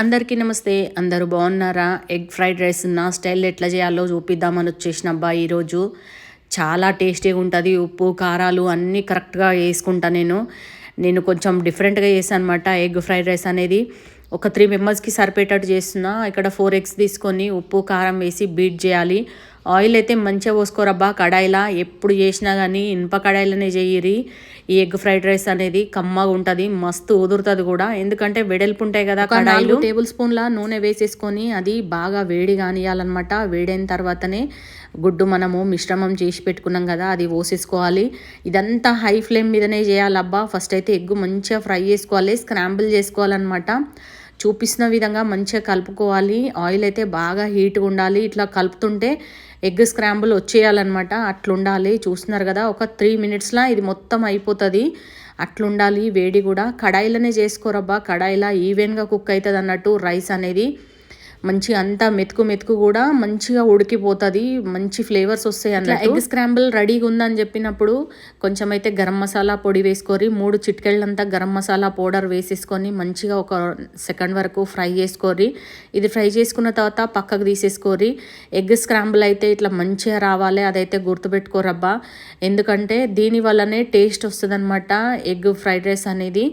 అందరికీ నమస్తే. అందరూ బాగున్నారా? ఎగ్ ఫ్రైడ్ రైస్ నా స్టైల్ ఎట్లా చేయాలో చూపిద్దామని వచ్చేసిన అబ్బా ఈరోజు. చాలా టేస్టీగా ఉంటుంది. ఉప్పు కారాలు అన్నీ కరెక్ట్గా వేసుకుంటా నేను. నేను కొంచెం డిఫరెంట్గా చేసాను అనమాట ఎగ్ ఫ్రైడ్ రైస్ అనేది. ఒక త్రీ మెంబర్స్కి సరిపేటట్టు చేస్తున్నా. ఇక్కడ ఫోర్ ఎగ్స్ తీసుకొని ఉప్పు కారం వేసి బీట్ చేయాలి. ఆయిల్ అయితే మంచిగా పోసుకోరబ్బా. కడాయిలా ఎప్పుడు చేసినా కానీ ఇనుప కడాయిలోనే చేయిరి. ఈ ఎగ్ ఫ్రైడ్ రైస్ అనేది కమ్మగా ఉంటుంది మస్తు ఉదురుతుంది కూడా. ఎందుకంటే వెడల్పు ఉంటాయి కదా కడాయిలు. టేబుల్ స్పూన్ల నూనె వేసేసుకొని అది బాగా వేడి కానియాలన్నమాట వేడైన తర్వాతనే గుడ్డు మనము మిశ్రమం చేసి పెట్టుకున్నాం కదా అది పోసేసుకోవాలి. ఇదంతా హై ఫ్లేమ్ మీదనే చేయాలబ్బా. ఫస్ట్ అయితే ఎగ్ మంచిగా ఫ్రై చేసుకోవాలి స్క్రాంబుల్ చేసుకోవాలన్నమాట. చూపిస్తున్న విధంగా మంచిగా కలుపుకోవాలి. ఆయిల్ అయితే బాగా హీట్గా ఉండాలి. ఇట్లా కలుపుతుంటే ఎగ్ స్క్రాంబుల్ వచ్చేయాలన్నమాట. అట్లుండాలి. చూస్తున్నారు కదా ఒక త్రీ మినిట్స్లో ఇది మొత్తం అయిపోతుంది. అట్లుండాలి. వేడి కూడా. కడాయిలోనే చేసుకోరబ్బా. కడాయిలా ఈవెన్గా కుక్ అవుతుంది అన్నట్టు రైస్ అనేది. మంచిగా అంతా మెతుకు మెతుకు కూడా మంచిగా ఉడికిపోతుంది మంచి ఫ్లేవర్స్ వస్తాయి అట్లా ఎగ్ స్క్రాంబుల్ రెడీగా ఉందని చెప్పినప్పుడు కొంచెం అయితే గరం మసాలా పొడి వేసుకొని మూడు చిట్కెళ్ళంతా గరం మసాలా పౌడర్ వేసేసుకొని మంచిగా ఒక సెకండ్ వరకు ఫ్రై చేసుకోరి ఇది ఫ్రై చేసుకున్న తర్వాత పక్కకు తీసేసుకోరి ఎగ్ స్క్రాంబుల్ అయితే ఇట్లా మంచిగా రావాలి అదైతే గుర్తుపెట్టుకోరబ్బా. ఎందుకంటే దీని వల్లనే టేస్ట్ వస్తుంది అనమాట ఎగ్ ఫ్రైడ్ రైస్ అనేది.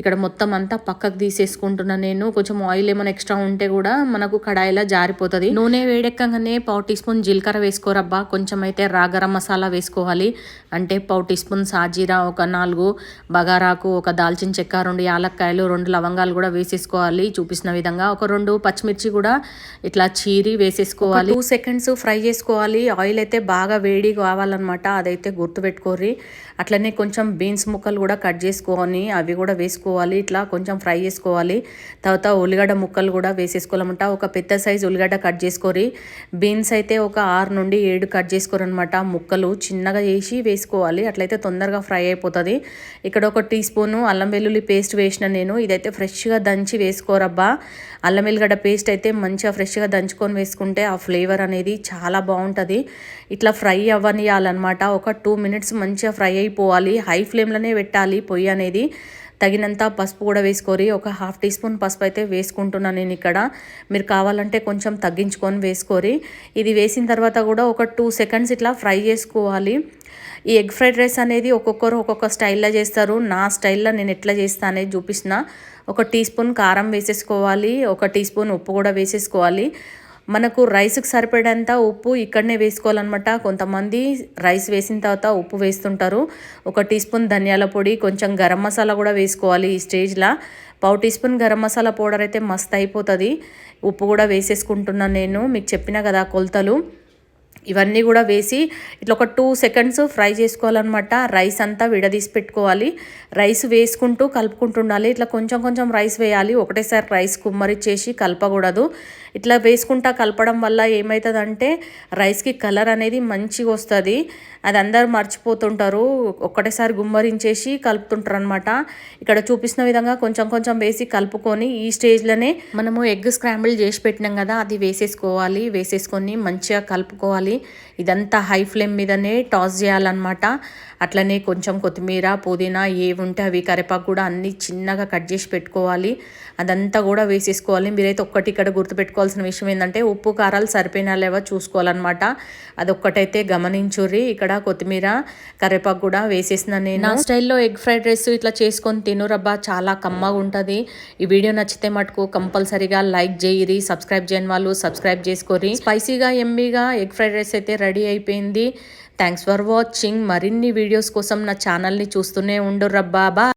ఇక్కడ మొత్తం అంతా పక్కకు తీసేసుకుంటున్నాను నేను. కొంచెం ఆయిల్ ఏమైనా ఎక్స్ట్రా ఉంటే కూడా మనకు కడాయిలో జారిపోతుంది. నూనె వేడెక్కగానే పావు టీ స్పూన్ జీలకర్ర వేసుకోరబ్బా. కొంచెం అయితే రాగరం మసాలా వేసుకోవాలి. అంటే పావు టీ స్పూన్ సాజీరా ఒక నాలుగు బగారాకు ఒక దాల్చిన చెక్క రెండు యాలక్కాయలు రెండు లవంగాలు కూడా వేసేసుకోవాలి. చూపిస్తున్న విధంగా ఒక రెండు పచ్చిమిర్చి కూడా ఇట్లా చీరి వేసేసుకోవాలి. టూ సెకండ్స్ ఫ్రై చేసుకోవాలి. ఆయిల్ అయితే బాగా వేడి కావాలన్నమాట. అదైతే గుర్తుపెట్టుకోరి అట్లనే కొంచెం బీన్స్ ముక్కలు కూడా కట్ చేసుకొని అవి కూడా వేసుకోవాలి. ఇట్లా కొంచెం ఫ్రై చేసుకోవాలి. తర్వాత ఉల్లిగడ్డ ముక్కలు కూడా వేసేసుకోవాలన్నమాట. ఒక ఒక పెద్ద సైజు ఉల్లిగడ్డ కట్ చేసుకోరి బీన్స్ అయితే ఒక ఆరు నుండి ఏడు కట్ చేసుకోరనమాట ముక్కలు చిన్నగా చేసి వేసుకోవాలి. అట్లయితే తొందరగా ఫ్రై అయిపోతుంది. ఇక్కడ ఒక టీ స్పూను అల్లం వెల్లుల్లి పేస్ట్ వేసిన నేను. ఇదైతే ఫ్రెష్గా దంచి వేసుకోరబ్బా. అల్లం వెల్లిగడ్డ పేస్ట్ అయితే మంచిగా ఫ్రెష్గా దంచుకొని వేసుకుంటే ఆ ఫ్లేవర్ అనేది చాలా బాగుంటుంది. ఇట్లా ఫ్రై అవ్వనియాలన్నమాట. ఒక టూ మినిట్స్ మంచిగా ఫ్రై అయిపోవాలి. హై ఫ్లేమ్లోనే పెట్టాలి పొయ్యి అనేది. తగినంత పసుపు కూడా వేసుకోరి. ఒక హాఫ్ టీ స్పూన్ పసుపు అయితే వేసుకుంటున్నాను నేను ఇక్కడ. మీరు కావాలంటే కొంచెం తగ్గించుకొని వేసుకోరి. ఇది వేసిన తర్వాత కూడా ఒక టూ సెకండ్స్ ఇట్లా ఫ్రై చేసుకోవాలి. ఈ ఎగ్ ఫ్రైడ్ రైస్ అనేది ఒక్కొక్కరు ఒక్కొక్క స్టైల్లో చేస్తారు. నా స్టైల్లో నేను ఎట్లా చేస్తా అనేది చూపిస్తున్నా. ఒక టీ స్పూన్ కారం వేసేసుకోవాలి. ఒక టీ స్పూన్ ఉప్పు కూడా వేసేసుకోవాలి. మనకు రైస్కి సరిపడేంత ఉప్పు ఇక్కడనే వేసుకోవాలన్నమాట. కొంతమంది రైస్ వేసిన తర్వాత ఉప్పు వేస్తుంటారు. ఒక టీ స్పూన్ ధనియాల పొడి కొంచెం గరం మసాలా కూడా వేసుకోవాలి ఈ స్టేజ్లో. పావు teaspoon garam masala powder అయితే మస్తు అయిపోతుంది ఉప్పు కూడా వేసేసుకుంటున్నాను నేను. మీకు చెప్పిన కదా కొలతలు. ఇవన్నీ కూడా వేసి ఇట్లా ఒక టూ సెకండ్స్ ఫ్రై చేసుకోవాలన్నమాట. రైస్ అంతా విడదీసి పెట్టుకోవాలి. రైస్ వేసుకుంటూ కలుపుకుంటూ ఉండాలి. ఇట్లా కొంచెం కొంచెం రైస్ వేయాలి. ఒకటేసారి రైస్ కుమ్మరిచ్చేసి కలపకూడదు. ఇట్లా వేసుకుంటా కలపడం వల్ల ఏమవుతుందంటే రైస్కి కలర్ అనేది మంచిగా వస్తుంది. అది అందరు మర్చిపోతుంటారు. ఒక్కటేసారి గుమ్మరించేసి కలుపుతుంటారు అనమాట ఇక్కడ చూపిస్తున్న విధంగా కొంచెం కొంచెం వేసి కలుపుకొని ఈ స్టేజ్లోనే మనము ఎగ్ స్క్రాంబుల్ చేసి పెట్టినాం కదా అది వేసేసుకోవాలి. వేసేసుకొని మంచిగా కలుపుకోవాలి. ఇదంతా హై ఫ్లేమ్ మీదనే టాస్ చేయాలన్నమాట. అట్లనే కొంచెం కొత్తిమీర పుదీనా ఏవి ఉంటే అవి కరివేపాకు కూడా అన్నీ చిన్నగా కట్ చేసి పెట్టుకోవాలి. అదంతా కూడా వేసేసుకోవాలి. మీరైతే ఒక్కటి ఇక్కడ గుర్తుపెట్టుకోవాల్సిన విషయం ఏంటంటే ఉప్పు కారాలు సరిపోయినా లేవో చూసుకోవాలన్నమాట. అదొక్కటైతే గమనించుర్రి. ఇక్కడ కొత్తిమీర కరివేపాకు కూడా వేసేసిన నేను. నా స్టైల్లో ఎగ్ ఫ్రైడ్ రైస్ ఇట్లా చేసుకొని తినురబ్బా చాలా కమ్మగా ఉంటుంది. ఈ వీడియో నచ్చితే మటుకు కంపల్సరీగా లైక్ చేయరి సబ్స్క్రైబ్ చేయని వాళ్ళు సబ్స్క్రైబ్ చేసుకోరి స్పైసీగా ఎమ్మీగా ఎగ్ ఫ్రైడ్ రైస్ అయితే రెడీ అయిపోయింది. థ్యాంక్స్ ఫర్ వాచింగ్ మరిన్ని వీడియోస్ కోసం నా ఛానల్ని చూస్తూనే ఉండు రబ్బాబా